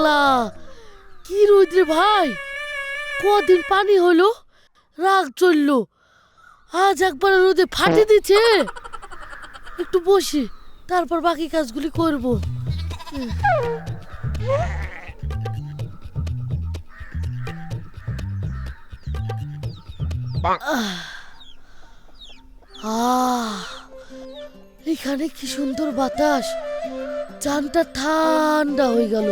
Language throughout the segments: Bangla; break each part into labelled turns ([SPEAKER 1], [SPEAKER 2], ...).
[SPEAKER 1] শালা কি রোদ রে ভাই? কদিন পানি হলো? রাগ চলল। আজ একবার রোদে ফাটে দিচ্ছে একটু বসি, তারপর বাকি কাজগুলি করব। এখানে কি সুন্দর বাতাস। চানটা ঠান্ডা হয়ে গেল।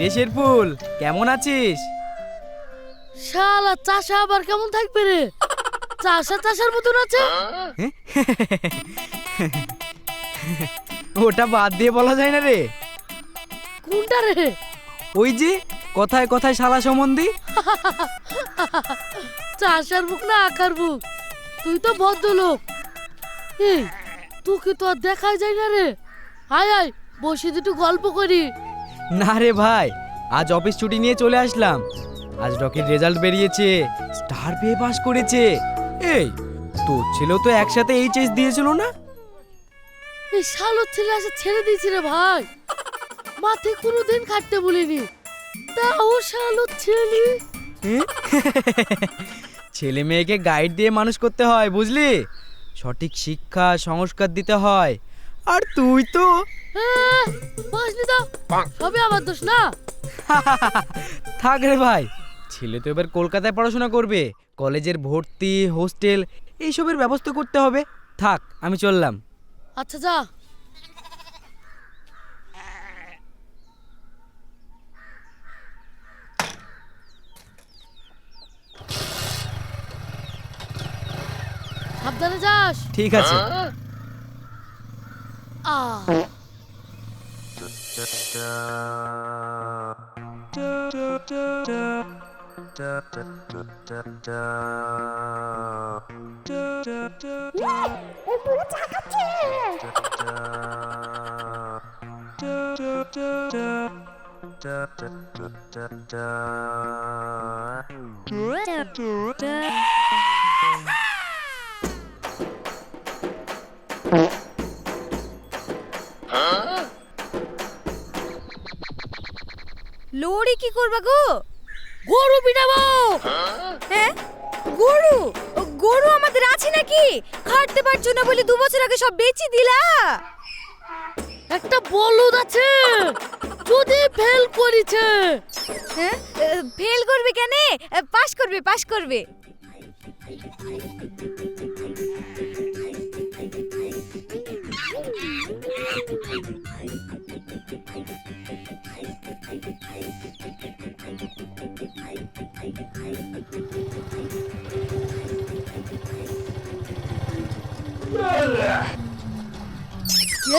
[SPEAKER 2] কিরে শেরফুল কেমন আছিস?
[SPEAKER 1] শালা চাষা আবার কেমন থাকবে রে? চাষা চাষার মতন আছে?
[SPEAKER 2] ওটা বাদ দিয়ে বলা যায় না রে।
[SPEAKER 1] কোনটা রে?
[SPEAKER 2] ওই যে কথায় কথায় শালা সম্বন্ধী।
[SPEAKER 1] চাষার মুখ না আকার মুখ? তুই তো ভদ্রলোক। এই তোকে তো আর দেখাই যায় না রে। আয় আয় বসে দুটো গল্প করি।
[SPEAKER 2] না রে ভাই আজ অফিস ছুটি নিয়ে চলে আসলাম। আজ রকির রেজাল্ট বেরিয়েছে স্টার পেয়ে পাস করেছে। এই তোর ছেলেও তো একসাথে এইচএস দিয়েছিল না?
[SPEAKER 1] এই শালোর ছেলে আসে ছেড়ে দিয়েছি রে ভাই। মাঠে কোনোদিন খাটতে বলিনি। তাও শালোর ছেলে?
[SPEAKER 2] ছেলে মেয়েকে গাইড দিয়ে মানুষ করতে হয় বুঝলি? সঠিক শিক্ষা সংস্কার দিতে হয়। আর তুই তো?
[SPEAKER 1] বাসনি দাও সবই আমার দোষ না?
[SPEAKER 2] থাক রে ভাই। ছেলে তো এবার কলকাতায় পড়াশোনা করবে কলেজের ভর্তি হোস্টেল এইসবের ব্যবস্থা করতে হবে। থাক আমি চললাম।
[SPEAKER 1] আচ্ছা যা। সাবধানে যাস।
[SPEAKER 2] ঠিক আছে।
[SPEAKER 1] Ah. Oh.
[SPEAKER 3] লড়ি কি করবা গো?
[SPEAKER 1] গরু পিটাবো।
[SPEAKER 3] হ্যাঁ? গরু? গরু আমাদের আছে নাকি? খাটতে পারছ না বলে দু বছর আগে সব বেচি দিলা।
[SPEAKER 1] একটা বলদ আছে যদি ফেল করেছে।
[SPEAKER 3] হ্যাঁ? ফেল করবে কেন? পাস করবে পাস করবে।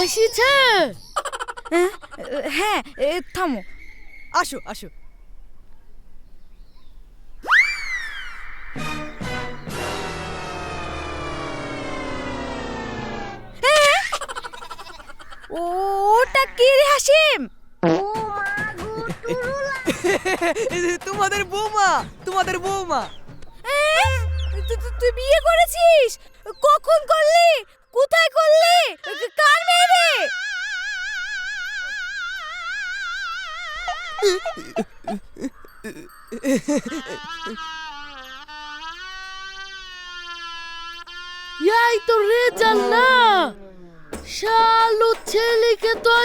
[SPEAKER 1] এসেছে?
[SPEAKER 3] হ্যাঁ হ্যাঁ এ, থামো। আসো আসো। হ্যাঁ? ওটা কে রে হাসিম?
[SPEAKER 2] তোমাদের বৌমা তোমাদের বৌমা।
[SPEAKER 3] এ? তু- তু- তুই বিয়ে করেছিস? কখন করলি? কোথায় করলি কার মেয়ে রে?
[SPEAKER 1] এই তো রেজাল্ট না শালু ছেলেকে তো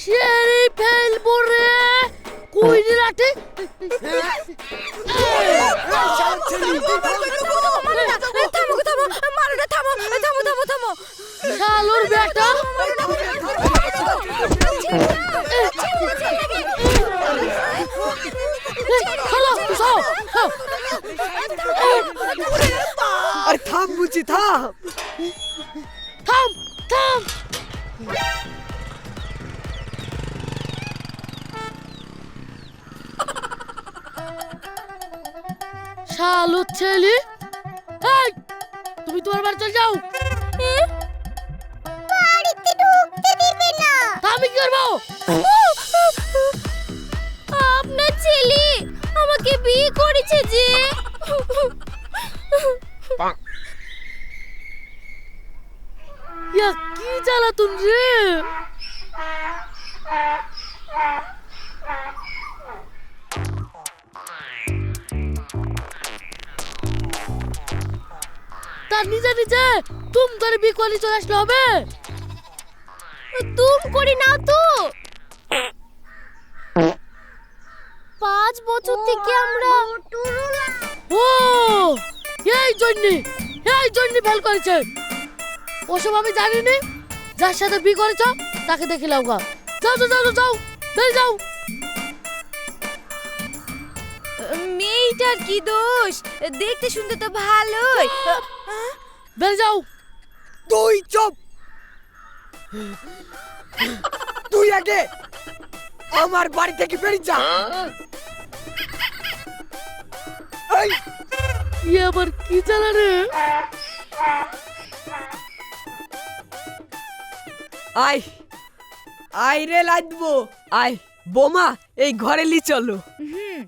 [SPEAKER 1] সেরে ফেলব রে। কই রে রাতে?
[SPEAKER 3] থামো থামো মারো না থামো থামো থামো থামো
[SPEAKER 1] শালুর বেটা
[SPEAKER 2] আরে থাম বুঝি থাম।
[SPEAKER 1] থাম থাম। শালু ছেলে এই তুমি তোমার বাড়ি চলে যাও
[SPEAKER 3] বাড়িতে ঢুকতে দিবে না।
[SPEAKER 1] আমি কি করব? করে চলে আসলে হবে?
[SPEAKER 3] তুম করি না তো। পাঁচ বছর থেকে আমরা
[SPEAKER 1] ও এই জন্যে এই জন্যে ফেল করেছে। ওসব আমি জানি নি যার সাথে বি করেছ তাকে দেখে লাও গা। যাও যাও যাও যাও বেরিয়ে যাও।
[SPEAKER 3] মেয়েটার কি দোষ? দেখতে শুনতে তো ভালোই।
[SPEAKER 1] বেরিয়ে যাও।
[SPEAKER 2] তুই চুপ। তুই আগে আমার বাড়ি থেকে বেরিয়ে যা। এই।
[SPEAKER 1] ইয়ে আবার কি রে?
[SPEAKER 4] আয়। আয় রে লাগবো আয়। বোমা এই ঘরে লি চলো।
[SPEAKER 3] হুম।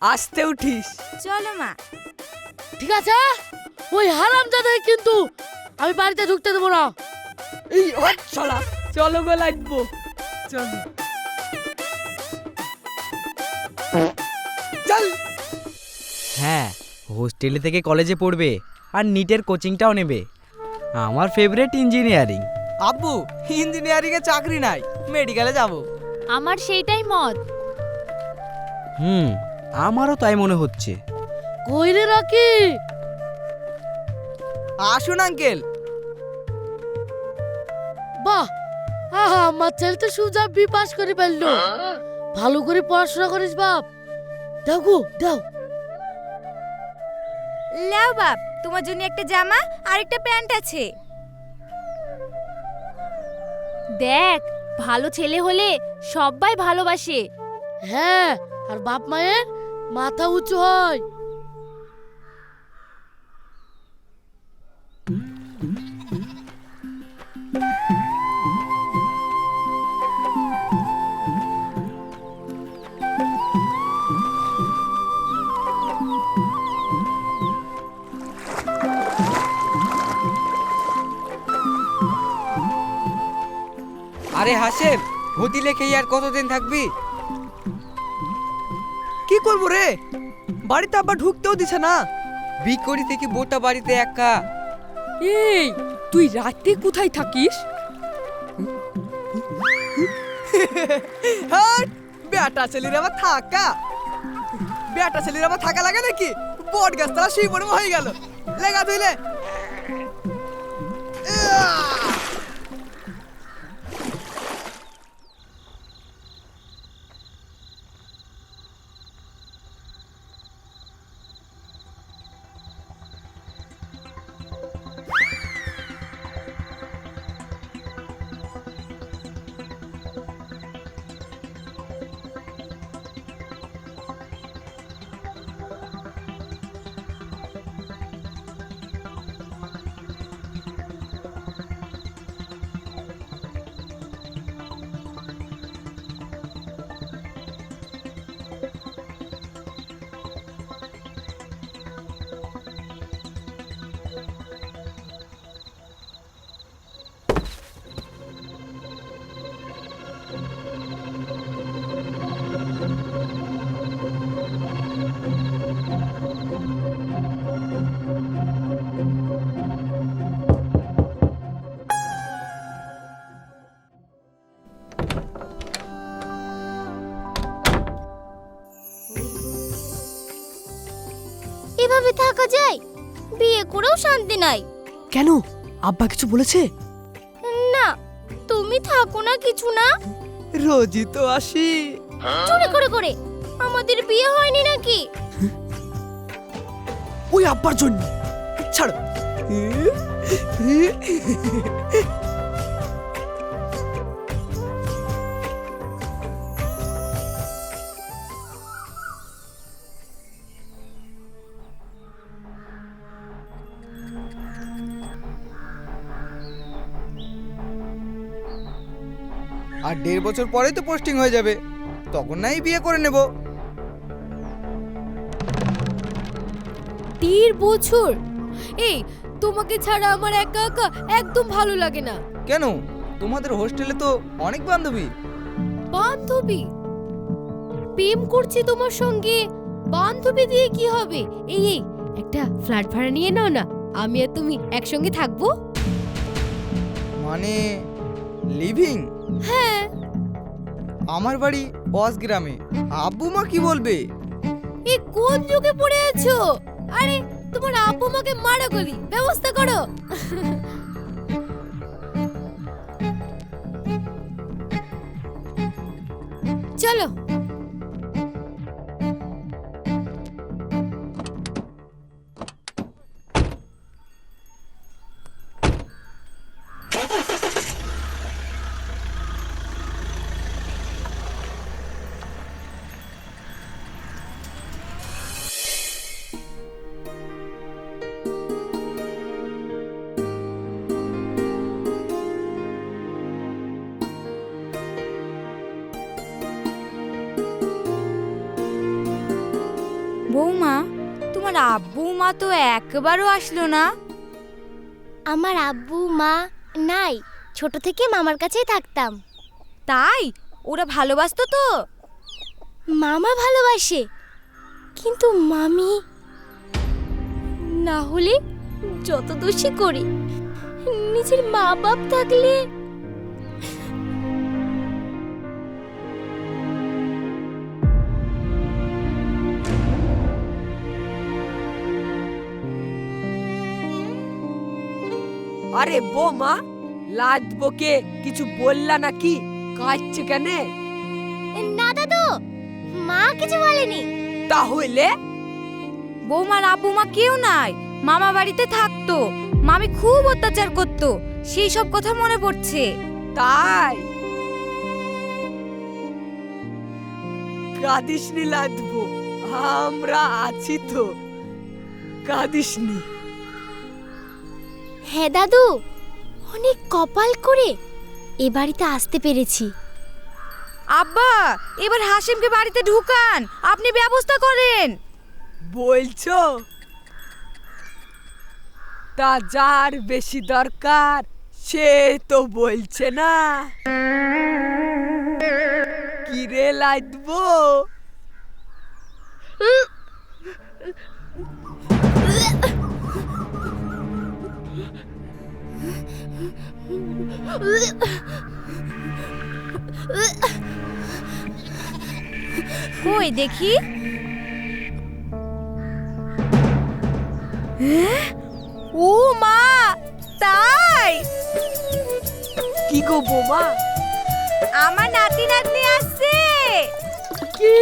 [SPEAKER 4] আসতে উঠিস।
[SPEAKER 3] চলো মা।
[SPEAKER 1] ঠিক আছে? ওই হারাম জাদাই কিন্তু আমি বাড়িতে ঢুকতে দেবো না।
[SPEAKER 4] এই চলা চলো গো লাগবো চলো। চল।
[SPEAKER 2] হ্যাঁ হোস্টেলে থেকে কলেজে পড়বে আর নিটের কোচিংটাও নেবে। আমার ফেভারিট ইঞ্জিনিয়ারিং
[SPEAKER 5] আব্বু ইঞ্জিনিয়ারিং এ চাকরি নাই মেডিকেলে যাব।
[SPEAKER 3] আমার সেইটাই মত।
[SPEAKER 2] হুম আমারও তাই মনে হচ্ছে।
[SPEAKER 1] কই রে রকি
[SPEAKER 5] আসুন আঙ্কেল।
[SPEAKER 1] বাহ! আহা আমার ছেলে তো সুজা বি পাস করে ফেলল। ভালো করে পড়াশোনা করিস বাপ। দাও গো দাও।
[SPEAKER 3] লাও বাপ তোমার জন্য একটা জামা আর একটা প্যান্ট আছে। দেখ ভালো ছেলে হলে সবাই ভালোবাসে।
[SPEAKER 1] হ্যাঁ আর বাপ মায়ের মাথা উঁচু হয়।
[SPEAKER 4] আরে হাসেম হোটেলে খেয়ে আর কতদিন থাকবি?
[SPEAKER 5] কি করব রে? বাড়িতে আবার ঢুকতেও দিছে না।
[SPEAKER 4] বিকরি থেকে বোটা বাড়িতে একা?
[SPEAKER 6] এই তুই রাতে কোথায় থাকিস?
[SPEAKER 5] হ্যাঁ বেটা ছেলের আবার থাকা। বেটা ছেলের আবার থাকা লাগে নাকি? বট গাছ তারা শিবর হয়ে গেল। লেগা ধুইলে।
[SPEAKER 3] নাই।
[SPEAKER 5] কেন? আব্বা কিছু বলেছে?
[SPEAKER 3] না তুমি থাকো না কিছু না।
[SPEAKER 5] রোজই তো আসি।
[SPEAKER 3] চুরি করে করে আমাদের বিয়ে হয়নি নাকি?
[SPEAKER 5] ওই আব্বার জন্য। ছাড়ো। দেড় বছর পরেই তো পোস্টিং হয়ে যাবে। তখন নাই বিয়ে করে নেব।
[SPEAKER 6] দেড় বছর? এই তোমাকে ছাড়া আমার একা একা একদম ভালো লাগে না।
[SPEAKER 5] কেন? তোমাদের হোস্টেলে তো অনেক বান্ধবী।
[SPEAKER 6] বান্ধবী? প্রেম করছি তোমার সঙ্গে। বান্ধবী দিয়ে কি হবে? এই এই একটা ফ্ল্যাট ভাড়া নিয়ে নাও না। আমি আর তুমি একসঙ্গে থাকব।
[SPEAKER 5] মানে লিভিং
[SPEAKER 6] হ্যাঁ।
[SPEAKER 5] আমার বাড়ি অস গ্রামে। আব্বু মা কি বলবে?
[SPEAKER 6] এ কোন যুগে পড়ে আছো? আরে তোমার আব্বু মাকে মারা গলি ব্যবস্থা করো। চলো।
[SPEAKER 3] আব্বু মা তো একবারও আসলো না।
[SPEAKER 7] আমার আব্বু মা নাই। ছোট থেকে মামার কাছেই থাকতাম।
[SPEAKER 3] তাই? ওরা ভালোবাসতো তো?
[SPEAKER 7] মামা ভালোবাসে কিন্তু মামি না হলে যত দোষী করি নিজের মা বাপ থাকলে
[SPEAKER 4] আরে বৌমা লাদবকে কিছু বললা নাকি? কাঁদছে কেন?
[SPEAKER 7] না দাদু মা কিছু বলেনি।
[SPEAKER 4] তাহলে?
[SPEAKER 3] বৌমার আব্বু মা কেউ নাই। মামা বাড়িতে থাকতো। মামি খুব অত্যাচার করতো। সেই সব কথা মনে পড়ছে।
[SPEAKER 4] তাই? কাঁদিসনি লাদবো আমরা আছি তো। কাঁদিসনি।
[SPEAKER 7] হ্যাঁ দাদু। অনেক কপাল করে। এ বাড়িতে আসতে পেরেছি।
[SPEAKER 3] আব্বা এবার হাসিমকে বাড়িতে ঢুকান। আপনি ব্যবস্থা করেন।
[SPEAKER 4] বলছো? তা যার বেশি দরকার সে তো বলছে না। কিরে লাদবো
[SPEAKER 3] কই দেখি? ও মা তাই?
[SPEAKER 4] কি গো বোমা?
[SPEAKER 3] আমার নাতি নাতনি আসছে।
[SPEAKER 1] কি?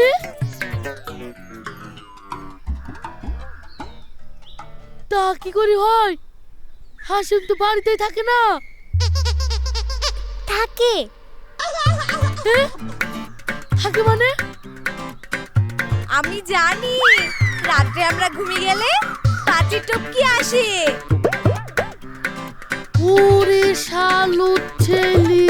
[SPEAKER 1] তা কি করে হয়? হাসিম তো বাড়িতেই থাকে না।
[SPEAKER 7] থাকে।
[SPEAKER 1] থাকে মানে?
[SPEAKER 3] আমি জানি। রাত্রে আমরা ঘুমিয়ে গেলে পাটি টপকি আসে।
[SPEAKER 1] ওরে শালু ছেলি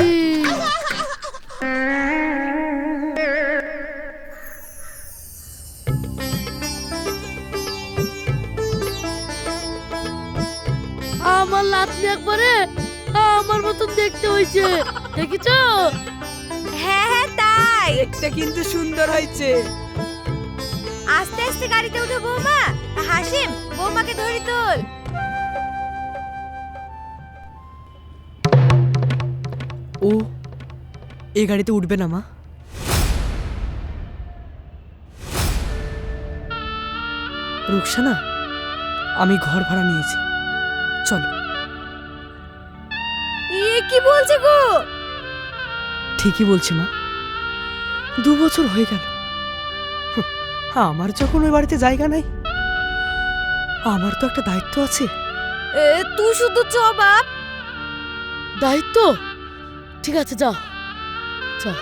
[SPEAKER 1] আমার লাতনি একবারে মতন দেখতে হয়েছে। দেখেছ?
[SPEAKER 3] হ্যাঁ হ্যাঁ তাই।
[SPEAKER 4] দেখতে কিন্তু সুন্দর হয়েছে।
[SPEAKER 3] আস্তে আস্তে গাড়িতে উঠে বৌমা। হাসিম বৌমাকে ধরি তোল।
[SPEAKER 4] ও এই গাড়িতে উঠবে না মা? রুকসানা আমি ঘর ভাড়া নিয়েছি। চলো।
[SPEAKER 3] কি বলছে গো?
[SPEAKER 4] ঠিকই বলছি মা। দু বছর হয়ে গেল। আমার যখন ওই বাড়িতে জায়গা নাই আমার তো একটা দায়িত্ব আছে।
[SPEAKER 3] এ, তুই শুধু চ বাপ।
[SPEAKER 1] দায়িত্ব? ঠিক আছে যাও যাও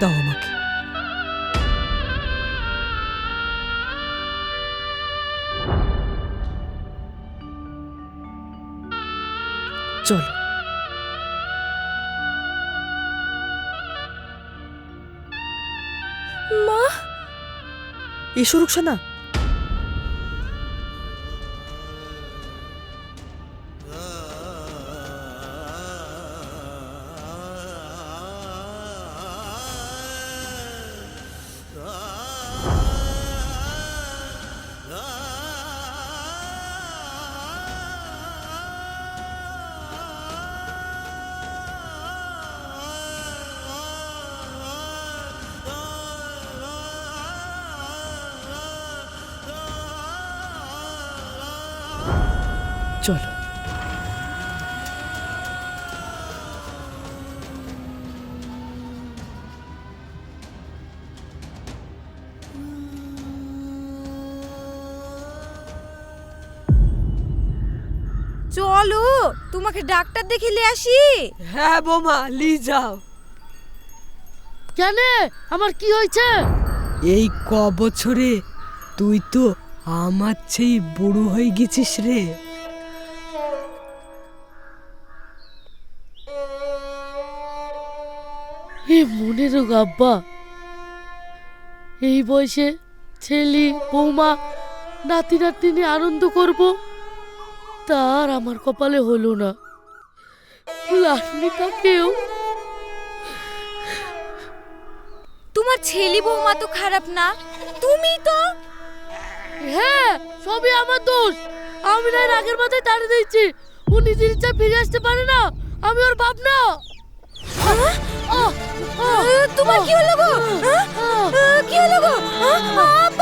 [SPEAKER 4] দাও আমাকে। চলো।
[SPEAKER 7] মা!
[SPEAKER 8] এসো রুকসানা। চলো
[SPEAKER 3] তোমাকে ডাক্তার দেখিলে আসি।
[SPEAKER 4] হ্যাঁ বোমা লি যাও।
[SPEAKER 1] কেন আমার কি হয়েছে?
[SPEAKER 4] এই ক বছরে তুই তো আমার চেয়ে বুড়ো হয়ে গেছিস রে।
[SPEAKER 1] এ মনে রোগ আব্বা। এই বয়সে ছেলে বৌমা নাতি নাতি নিয়ে আনন্দ করব? তার আমার কপালে হলো না। তাকেও
[SPEAKER 3] তোমার ছেলে বৌমা তো খারাপ না? তুমি তো?
[SPEAKER 1] হ্যাঁ সবই আমার দোষ। আমি না এর আগের মাথায় তাড়িয়ে দিয়েছি। ও নিজের ইচ্ছা ফিরে আসতে পারে না। আমি ওর বাপ না। আহ,
[SPEAKER 3] তোমার কি হলো গো? হ্যাঁ? কি হলো গো?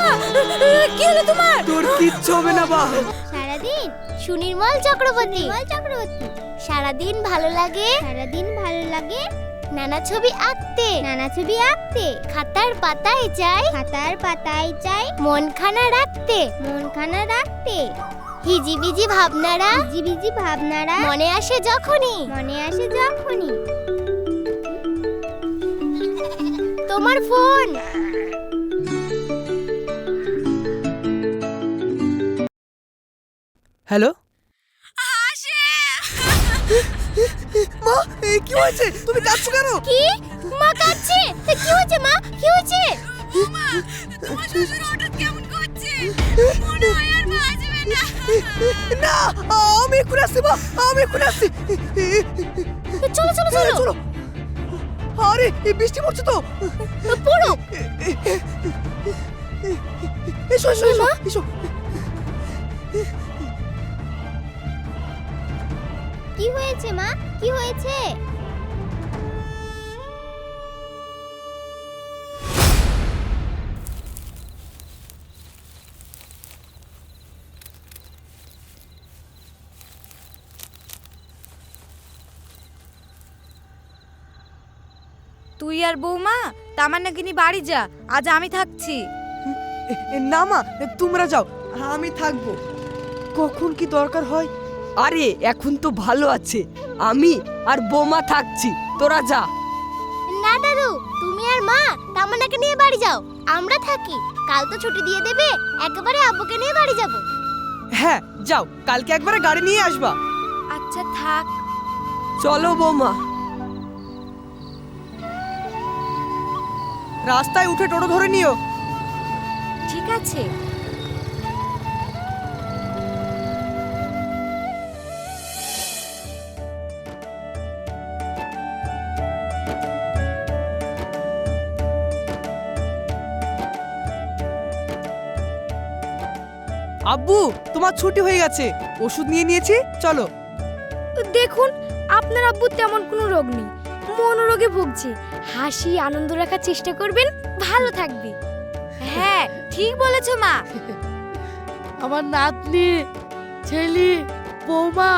[SPEAKER 3] আব্বা কি হলো তোমার?
[SPEAKER 4] তোর কিচ্ছু হবে না বা
[SPEAKER 7] সারাদিন সুনির্মল চক্রবর্তী। চক্রবর্তী। সারাদিন ভালো লাগে? সারাদিন ভালো লাগে? নানা ছবি আঁকতে। নানা ছবি আঁকতে। খাতার পাতায় চাই খাতার পাতায় চাই মনখানা রাখতে। মনখানা রাখতে। হিজিবিজি ভাবনারা। হিজিবিজি ভাবনারা। মনে আসে যখনই। মনে আসে যখনই। তোমার ফোন।
[SPEAKER 8] হ্যালো?
[SPEAKER 5] মা এ কি হয়েছে? তুমি কাঁদছো কেন?
[SPEAKER 7] কি? মা কাঁদছে? কি হয়েছে মা? কি হয়েছে?
[SPEAKER 5] না। আমি এখন আসছি মা আমি এখন আসছি।
[SPEAKER 7] চলো চলো চলো।
[SPEAKER 5] চলো। আরে বৃষ্টি পড়ছে তো।
[SPEAKER 7] পড়ো
[SPEAKER 5] এসো এসো এসো এসো।
[SPEAKER 7] কি হয়েছে মা? কি হয়েছে?
[SPEAKER 3] তুই আর বৌমা তামান্নাকে বাড়ি যা আজ আমি থাকছি।
[SPEAKER 5] না মা তোমরা যাও আমি থাকব।
[SPEAKER 4] কখন কি দরকার হয়? আরে এখন তো ভালো আছে। আমি আর বোমা থাকছি। তোরা যা।
[SPEAKER 7] না দাদু তুমি আর মা তামান্নাকে নিয়ে বাড়ি যাও। আমরা থাকি। কাল তো ছুটি দিয়ে দেবে একেবারে আব্বুকে নিয়ে বাড়ি যাব।
[SPEAKER 5] হ্যাঁ যাও। কালকে একবারে গাড়ি নিয়ে আসবা।
[SPEAKER 3] আচ্ছা থাক।
[SPEAKER 4] চলো বৌমা।
[SPEAKER 5] রাস্তায় উঠে টোটো ধরে নিও।
[SPEAKER 3] ঠিক আছে।
[SPEAKER 5] আব্বু তোমার ছুটি হয়ে গেছে। ওষুধ নিয়ে নিয়েছি চলো।
[SPEAKER 9] দেখুন আপনার আব্বুর তেমন কোনো রোগ নেই। মনোরোগে ভুগছে। হাসি আনন্দ রাখার চেষ্টা করবেন ভালো থাকবে।
[SPEAKER 3] হ্যাঁ ঠিক বলেছ মা।
[SPEAKER 1] আমার নাতনি ছেলে বৌমা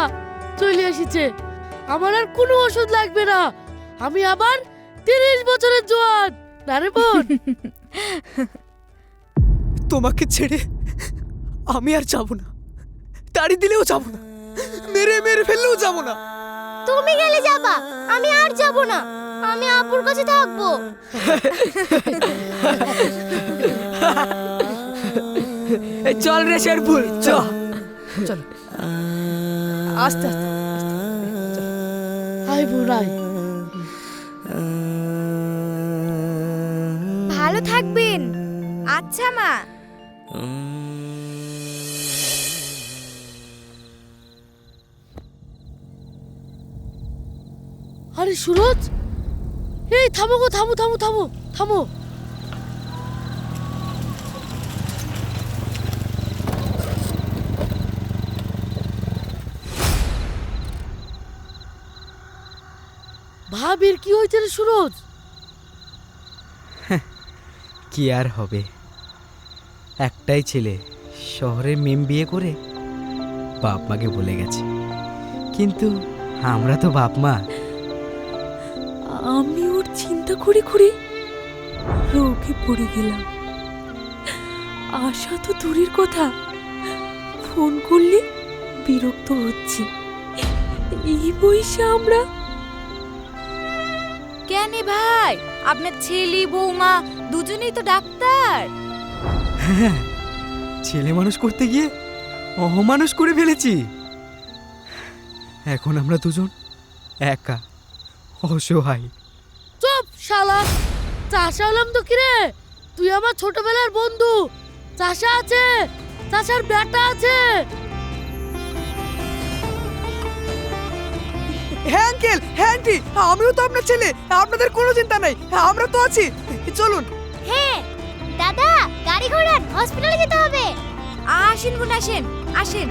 [SPEAKER 1] চলে এসেছে। আমার আর কোনো ওষুধ লাগবে না। আমি আবার তিরিশ বছরের জোয়ান। না রে বোন?
[SPEAKER 5] তোমাকে ছেড়ে আমি আর যাব না। তাড়ি দিলেও যাব না। মেরে মেরে ফেললেও যাব না।
[SPEAKER 7] তুমি গেলে যাবা আমি আর যাব না। আমি আব্বুর কাছে থাকব।
[SPEAKER 4] চল রে শেরফুল চ।
[SPEAKER 5] আস্তে আস্তে
[SPEAKER 1] আয় বোন আয়
[SPEAKER 3] ভালো থাকবেন। আচ্ছা মা।
[SPEAKER 1] আরে সুরজ। এই, থামো গো, থামো থামো থামো থামো। ভাবির কি হয়েছে রে সুরজ?
[SPEAKER 2] কি আর হবে? একটাই ছেলে, শহরে মেম বিয়ে করে বাপ মাকে বলে গেছে। কিন্তু আমরা তো বাপ মা।
[SPEAKER 10] আমি ওর চিন্তা করে করে রোগে পড়ে গেলাম। আশা তো দূরের কথা। ফোন করলে বিরক্ত হচ্ছে। এই বয়সে আমরা
[SPEAKER 3] কেন ভাই? আপনার ছেলে বৌমা দুজনেই তো ডাক্তার।
[SPEAKER 2] হ্যাঁ ছেলে মানুষ করতে গিয়ে অমানুষ করে ফেলেছি। এখন আমরা দুজন একা। অসহায়।
[SPEAKER 1] চুপ শালা। চাষা হলাম তো কিরে? তুই আমার ছোটবেলার বন্ধু। চাষা আছে চাষার বেটা আছে।
[SPEAKER 5] হ্যাঁ আঙ্কেল হ্যাঁ আন্টি আমিও তো আপনার ছেলে। আপনাদের কোনো চিন্তা নাই আমরা তো আছি। চলুন।
[SPEAKER 7] হ্যাঁ দাদা গাড়ি ঘোড়ান হসপিটালে যেতে হবে।
[SPEAKER 3] আসেন বোন আসেন আসেন।